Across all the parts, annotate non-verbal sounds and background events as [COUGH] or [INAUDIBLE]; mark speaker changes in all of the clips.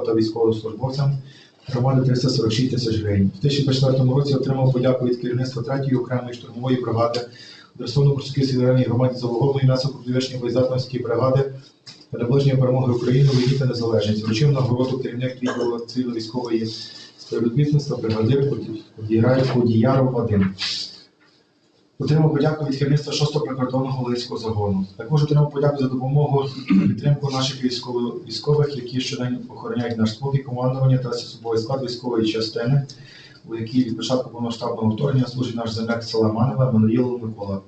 Speaker 1: та військовослужбовцям громади 346 тисяч гривень. У 2024 році отримав подяку від керівництва 3-ї окремої штурмової бригади Дерсону Курсуківській районній громаді за вугольної м'ясо-підвищення боєздатності бригади та перемоги України у війні та незалежність. Вручив нагороду керівник відділу цивільно-військової співробітництва бригадир Кудіяров 1. Отримав подяку від керівництва 6-го прикордонного Волинського загону. Також отримав подяку за допомогу підтримку наших військових, які щоденно охороняють наш спокій, командування та особовий склад військової частини, у якій від початку повномасштабного вторгнення служить наш земляк села Манева Мануїлов Микола.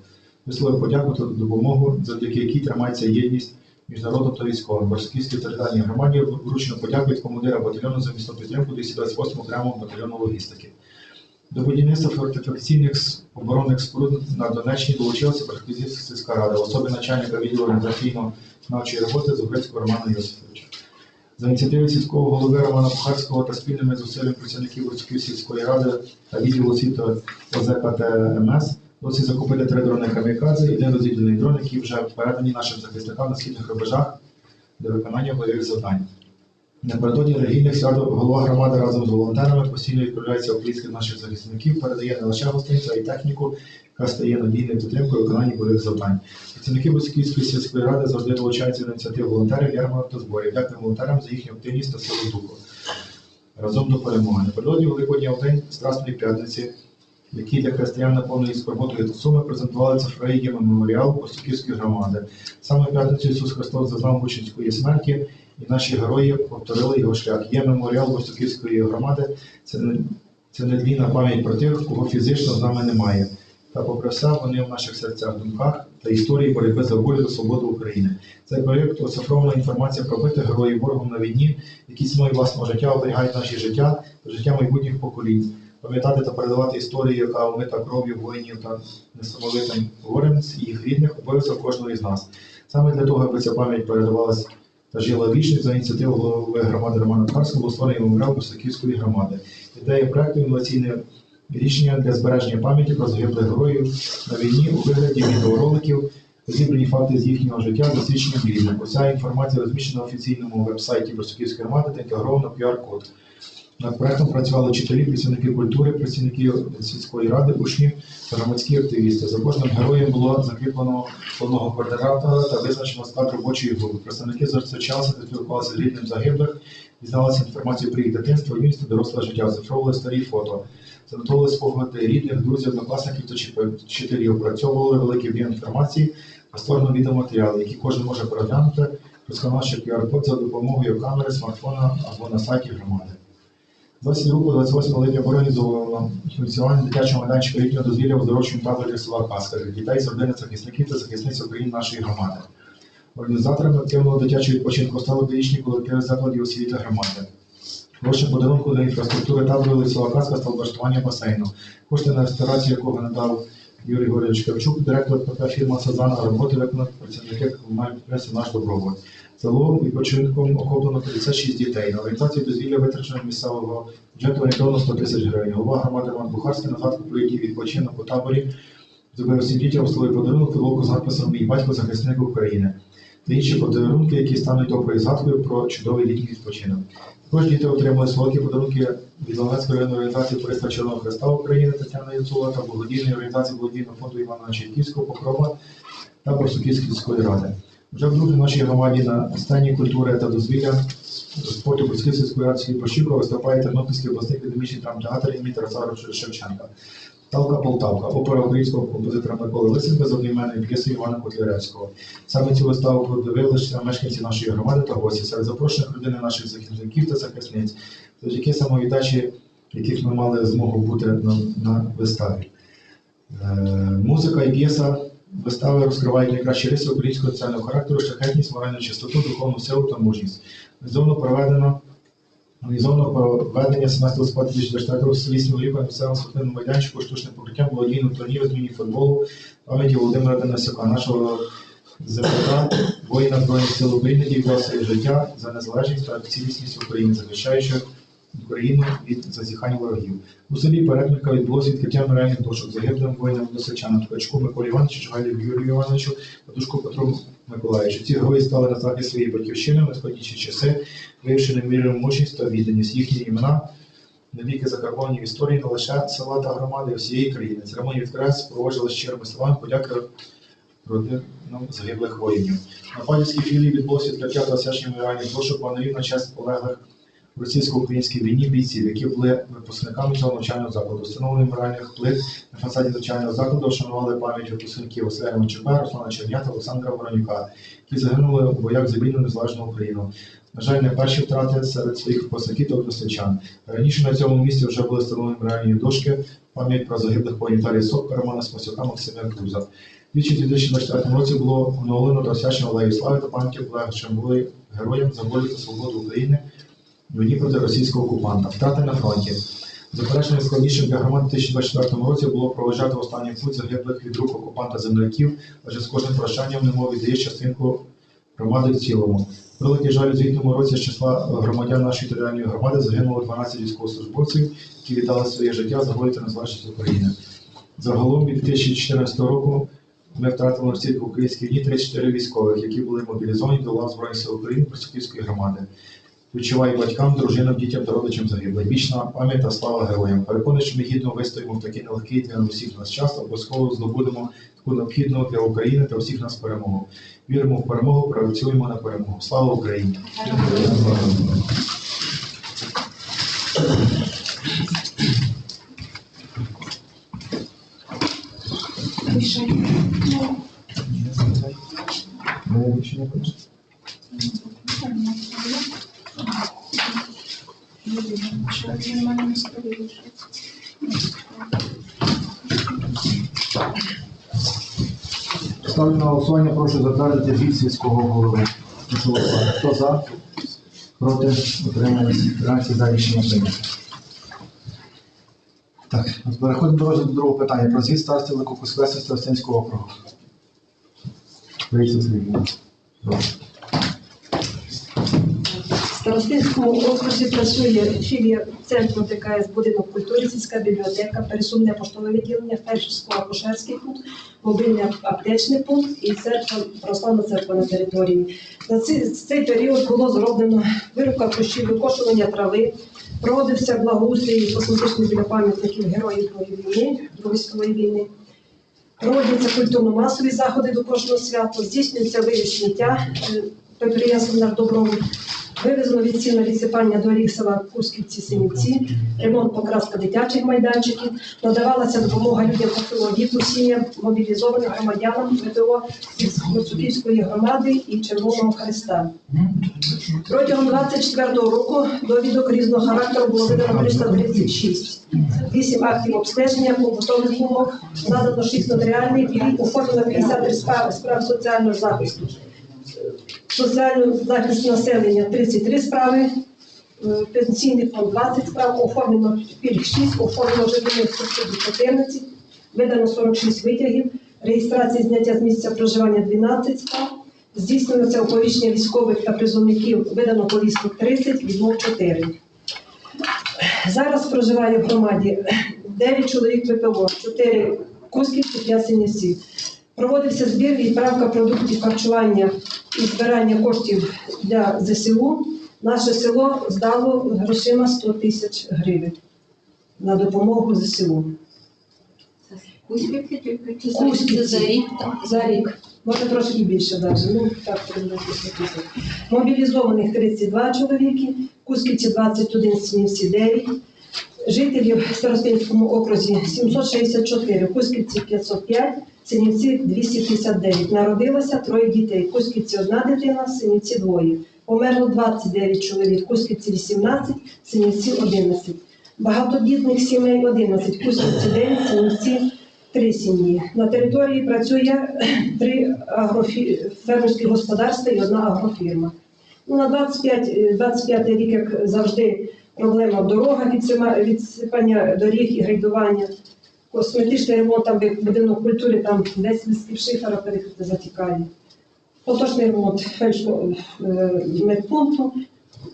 Speaker 1: Висловив подяку та допомогу, завдяки якій тримається єдність між та військовим. Борськівській територіальній громаді вручено подяку від командира батальйону за місну підтримку 228 окремого батальйону логістики. До будівництва фортифікаційних оборонних споруд на Донеччині долучилася Беркутівська сільська рада, в особі начальника відділу організаційно-навчої роботи Зубрицького Романа Йосифовича. За ініціативи сільського голови Романа Пухарського та спільними зусиллями працівників Борської сільської ради та відділу освіти ОЗКТМС досі закупити три дрони камікадзе і один розвідувальний дрон, які вже передані нашим захисникам на східних рубежах для виконання бойових завдань. Напередодні релігійних свят голова громади разом з волонтерами постійно відправляється близьких наших захисників, передає не лише гостинця, а й техніку, яка стає надійною підтримкою у виконанні бойових завдань. Працівники Босківської сільської ради завжди долучаються до ініціатив волонтерів, ярмарок та зборів. Дякую волонтерам за їхню активність та силу духу. Разом до перемоги. Напередодні Великодня в день Страсної п'ятниці, які для християн наповнені скорботою та суми презентували цифровий меморіал Постуківської громади. Саме п'ятницю Ісус Христос зазнав мученської смерті, і наші герої повторили його шлях. Є меморіал Востоківської громади. Це не, це недлінна пам'ять про тих, кого фізично з нами немає. Та попри все, вони в наших серцях, думках та історії боротьби за волю та свободу України. Цей проєкт оцифрована інформація про битих героїв ворогом на війні, які ціною власного життя оберігають наші життя та життя майбутніх поколінь. Пам'ятати та передавати історію, яка омита кров'ю воїнів та несамовитим горем з їх рідних, обов'язок кожного із нас. Саме для того, аби ця пам'ять передавалась та жила вічно за ініціативу голови громади Романа Карського був створений меморіал Косаківської громади. Ідея проекту інноваційне рішення для збереження пам'яті про загиблих героїв на війні у вигляді відеороликів, зібрані факти з їхнього життя, досвідчення різних. Уся інформація розміщена на офіційному веб-сайті Брусаківської громади та інтегрована QR-код. Над проектом працювали вчителі, працівники культури, працівники сільської ради, учні та громадські активісти. За кожним героєм було закріплено одного координатора та визначено склад робочої групи. Представники зустрічалися та спілкувалися з рідним загиблих, дізналися інформацію про їх дитинство, юність доросле життя, оцифровували старі фото, занотовували спогади рідних, друзів, однокласників та чи- вчителів, опрацьовували великий об'єм інформації та створено відеоматеріали, які кожен може переглянути, розканавши QR-код за допомогою камери, смартфона або на сайті громади. 22 28 липня організовано функціонування дитячого майданчика літнього дозвілля в оздоровчому таборі села Каска дітей з родини захисників та захисниць України нашої громади. Організаторами активного дитячого відпочинку стали педагогічні колективи закладів освіти громади. Гроші подарунку для інфраструктури табору села Каска та облаштування басейну. Кошти на реставрацію якого надав Юрій Горійович Кравчук, директор ПП фірма Сазана, роботи виконав працівники комунального підприємства наш добробут. Село відпочинком охоплено 56 дітей. На організацію дозвілля витрачено місцевого бюджету орієнтовно 100 тисяч гривень. Голова громади Роман Бухарський на згадку про їхній відпочинок у таборі зробив всім дітям словий подарунок футболку з надписом Мій батько захисник України та інші подарунки, які стануть доброю згадкою про чудовий літній відпочинок. Також діти отримали солодкі подарунки від Луганської організації Туриста Червоного Христа України Тетяна Яцула та благодійної організації благодійного фонду Івана Чайківського Покрова та Борсуківської сільської ради. Вже вдруге в нашій громаді на сцені культури та дозвілля спорту ради Сергій Пощука виступає Тернопільський обласний академічний драмтеатр імені Тараса Шевченка. Талка Полтавка, опера українського композитора Миколи Лисенка з одноіменною п'єсою Івана Котляревського. Саме цю виставу подивилися мешканці нашої громади та гості серед запрошених родини наших захисників та захисниць, завдяки самовіддачі, яких ми мали змогу бути на, на виставі. Е, музика і п'єса вистави розкривають найкращі риси українського соціального характеру, шляхетність, моральну чистоту, духовну силу та мужність. Організовано проведено Організовано проведення 17 листопада 2024 року в селі Снігурівка на місцевому спортивному майданчику штучним покриттям благодійного турніру з міні-футболу пам'яті Володимира Денисюка, нашого земляка, воїна Збройних сил України, який вклав життя за незалежність та цілісність України, захищаючи Україну від зазіхань ворогів. У селі Перетмірка відбулося відкриття меморіальних дошок загиблим воїнам Досичанам Ткачку Миколі Івановичу, Чугайлів Юрію Івановичу, Подушку Петру Миколаївичу. Ці герої стали на захист своєї батьківщини в нескладніші часи, виявивши немірну мужність та відданість. Їхні імена навіки закарбовані в історії не лише села та громади, всієї країни. Церемонію відкриття спроводжували щирими словами подяки родинам загиблих воїнів. На Падівській філії відбулося відкриття та освячення меморіальних дошок пановів на честь полеглих в російсько-українській війні бійців, які були випускниками цього навчального закладу. Встановлені меморіальних плит на фасаді навчального закладу вшанували пам'ять випускників Василя Мочепа, Руслана Чернята, Олександра Воронюка, які загинули у боях за вільну незалежну Україну. На жаль, не перші втрати серед своїх випускників та односельчан. Раніше на цьому місці вже були встановлені меморіальні дошки, пам'ять про загиблих воїнів Віталія Сопка, Романа Смосюка, Максима Круза. Двічі у 2024 році було оновлено та освячено Алею Слави та пам'яті полеглим були героям за волю та свободу України війні проти російського окупанта. Втрати на фронті. Заперечення складнішим для громад у 2024 році було проведжати останній путь загиблих від рук окупанта земляків, адже з кожним прощанням немов віддає частинку громади в цілому. Великий жаль у звітному році з числа громадян нашої територіальної громади загинуло 12 військовослужбовців, які віддали своє життя за волю та незалежність України. Загалом від 2014 року ми втратили на всій українській війні 34 військових, які були мобілізовані до лав Збройних сил України Просвітської громади. Відчуваю батькам, дружинам, дітям та родичам загиблих. Вічна пам'ять та слава героям. Переконаний, що ми гідно вистоїмо в такий нелегкий для усіх нас час, обов'язково здобудемо таку необхідну для України та усіх нас перемогу. Віримо в перемогу, працюємо на перемогу. Слава Україні! Ставлю на голосування, прошу затвердити звіт сільського голови. Прошу голосувати. Хто за? Проти? Утримались? Фракції за рішення прийнято. Так, переходимо до розгляду другого питання. Про звіт старості Великокуського Старостинського округу. Лариса Сергіївна. Прошу.
Speaker 2: Старостинському окрузі працює філія центру ТКС будинок культури, сільська бібліотека, пересувне поштове відділення, фельдшерсько-акушерський пункт, мобільний аптечний пункт і церква, православна церква на території. За цей, цей період було зроблено вирубка кущів, викошування трави, проводився благоустрій косметичний біля пам'ятників героїв Другої війни, Другої війни. Проводяться культурно-масові заходи до кожного свята, здійснюється вивіз сміття е, підприємством «Наш добробут». Вивезено відсінне відсипання доріг села Кусківці Синівці, ремонт покраска дитячих майданчиків, надавалася допомога людям похилого віку, сім'ям, мобілізованим громадянам ВТО із Мацуківської громади і Червоного Христа. Протягом 24-го року довідок різного характеру було видано 336. 8 актів обстеження побутових умов, надано 6 нотаріальних і оформлено 53 справи справ соціального захисту. Соціальний захист населення 33 справи, е, пенсійний фонд 20 справ, оформлено пільг 6, оформлено житлових субсидій 14, видано 46 витягів, реєстрація зняття з місця проживання 12 справ, здійснено це оповіщення військових та призовників, видано повісток 30, відмов 4. Зараз проживає в громаді 9 чоловік ВПО, 4 Кусківці, 5 Синівців. Проводився збір і відправка продуктів харчування і збирання коштів для ЗСУ. Наше село здало грошима 100 тисяч гривень на допомогу ЗСУ.
Speaker 3: Кузьківки тільки чи
Speaker 2: Кузьківці.
Speaker 3: за рік?
Speaker 2: За рік. Може трошки більше навіть. Ну, так, тисяч. Мобілізованих 32 чоловіки, Кусківці 21, Сінівці 9. Жителів в Старостинському окрузі 764, Кусківці 505, Синівці 259. Народилося троє дітей. Кусківці одна дитина, Синівці двоє. Померло 29 чоловік, Кусківці 18, Синівці 11. Багатодітних сімей 11, Кусківці 9, Синівці 3 сім'ї. На території працює [CLEARS THROAT] три агрофі... фермерські господарства і одна агрофірма. Ну, на 25, е, 25 рік, як завжди, проблема в дорогах, відсипання доріг і грейдування. Косметичний ремонт, там будинок культури, там 10 листків шифера перекрити затікає. Поточний ремонт е, медпункту,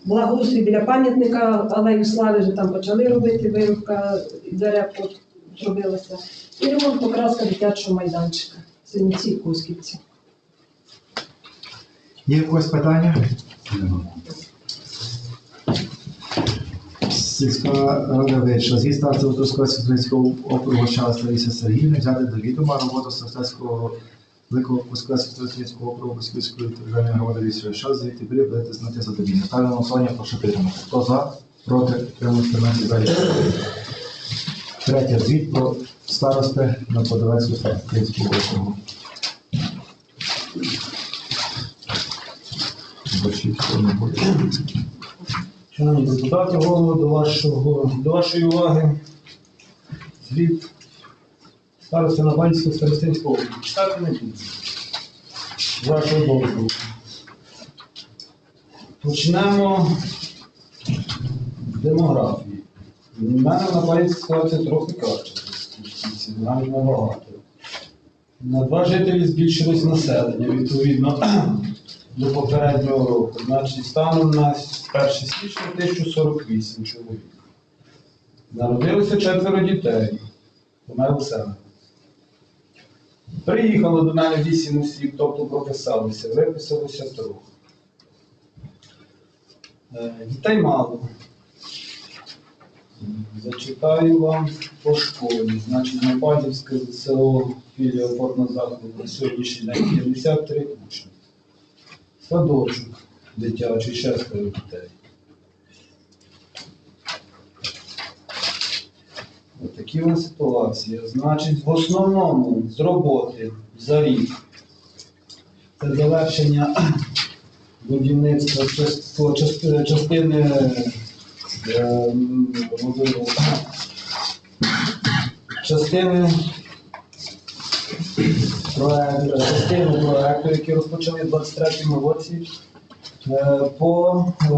Speaker 2: Благоустрій біля пам'ятника Алею Слави вже там почали робити, вирубка дерев зробилася. І ремонт покраска дитячого майданчика. Синіці Кузьківці.
Speaker 1: Є якось питання? Сільська рада вирішила зі старця Водоского Світлицького округу Щас Лариси Сергіївни взяти до відома роботу Савстецького Великого Пуского Світлицького округу Москвської територіальної громади Вісьої Щас звідти буде будете знати задовільно. Ставлю на голосування, прошу підтримати. Хто за? Проти? Підтримують 14 залі. Третє. Звіт про старости на Подолецьку Світлицького округу. Бачіть, хто не буде.
Speaker 3: Шановні депутати, голову до вашого до вашої уваги. Звіт на Банського старостинського округу. Читати не буду. Вашого дозволу. Почнемо з демографії. У мене на Банській ситуація трохи краще. Навіть набагато. На два жителі збільшилось населення, відповідно до попереднього року. Значить, станом на 1 січня 1048 чоловік. Народилося четверо дітей. Помер себе. Приїхало до мене 8 осіб, тобто прописалися, виписалося трьох. Е, Дітей мало. Зачитаю вам по школі. Значить, Нападівське село філія опорного закладу на сьогоднішній день 53 учні. Садочок дитячий, шестеро дітей. Ось такі у нас ситуації. Значить, в основному з роботи за рік це завершення [CLEARS THROAT] будівництва част- част- частини е, [CLEARS THROAT] частини проекту, частину проекту, який розпочали в 23-му році, е, по е,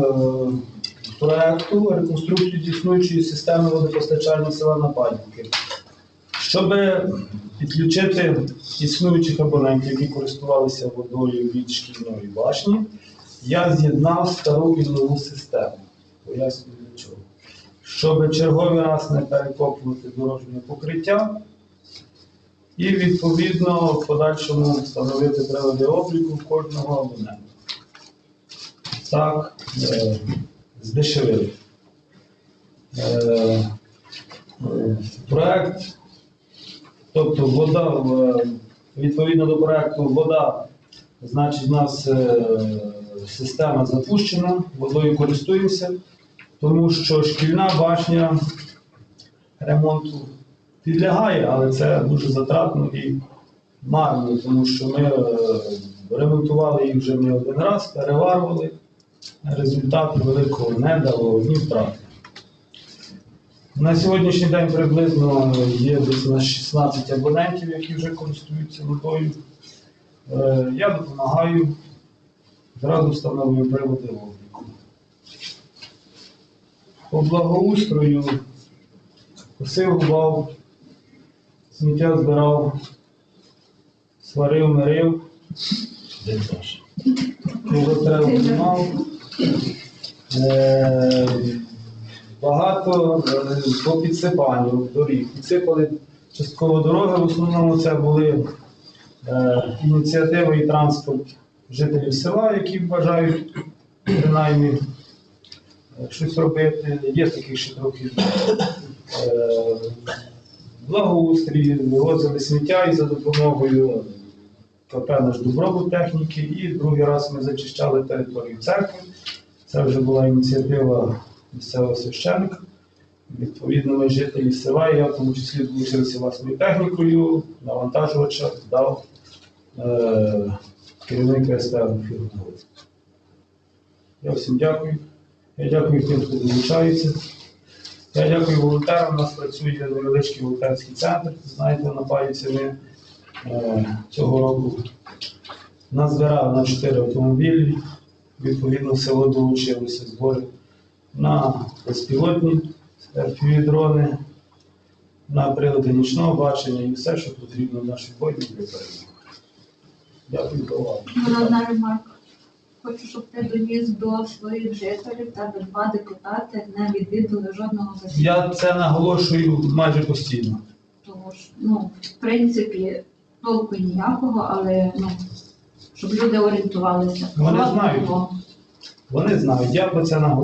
Speaker 3: проекту реконструкції існуючої системи водопостачання села Нападівки. Щоб підключити існуючих абонентів, які користувалися водою від шкільної башні, я з'єднав стару і нову систему. Пояснюю для чого. Щоб черговий раз не перекопувати дорожнє покриття, і відповідно в подальшому встановити прилади обліку кожного абонента. Так, е, здешевили. Е, е, проект, тобто вода, в- відповідно до проекту, вода, значить, у нас е, система запущена, водою користуємося, тому що шкільна башня ремонту підлягає, але це дуже затратно і марно, тому що ми е, ремонтували їх вже не один раз, переварували. Результату великого не дало одні втрати. На сьогоднішній день приблизно є десь на 16 абонентів, які вже користуються водою. Е, Я допомагаю, зразу встановлюю приводи обліку. По благоустрою косив, рубав, сміття збирав, сварив, мирив. Де Саша? Його треба знімав. Е, Багато е, по підсипанню доріг. Підсипали частково дороги. В основному це були е, ініціативи і транспорт жителів села, які бажають принаймні щось робити. Є таких ще трохи е, благоустрій, вивозили сміття і за допомогою КП наш добробут техніки. І другий раз ми зачищали територію церкви. Це вже була ініціатива місцевого священника. Відповідно, ми жителі села, я в тому числі долучився власною технікою, навантажувача дав е, керівник СТ фірми. Я всім дякую. Я дякую тим, хто долучається. Я дякую волонтерам. У нас працює невеличкий волонтерський центр. Знаєте, на Паїці ми е, цього року назбирали на 4 автомобілі. Відповідно, село долучилося збори на безпілотні дрони, на прилади нічного бачення і все, що потрібно в нашій воїні для перемоги. Дякую за увагу.
Speaker 4: Хочу, щоб ти доніс до своїх жителів, та два депутати не відвідали жодного засідання.
Speaker 3: Я це наголошую майже постійно.
Speaker 4: Тому що, ну, в принципі, толку ніякого, але ну, щоб люди орієнтувалися.
Speaker 3: Вони знають. Вони знають, я про це наголошую.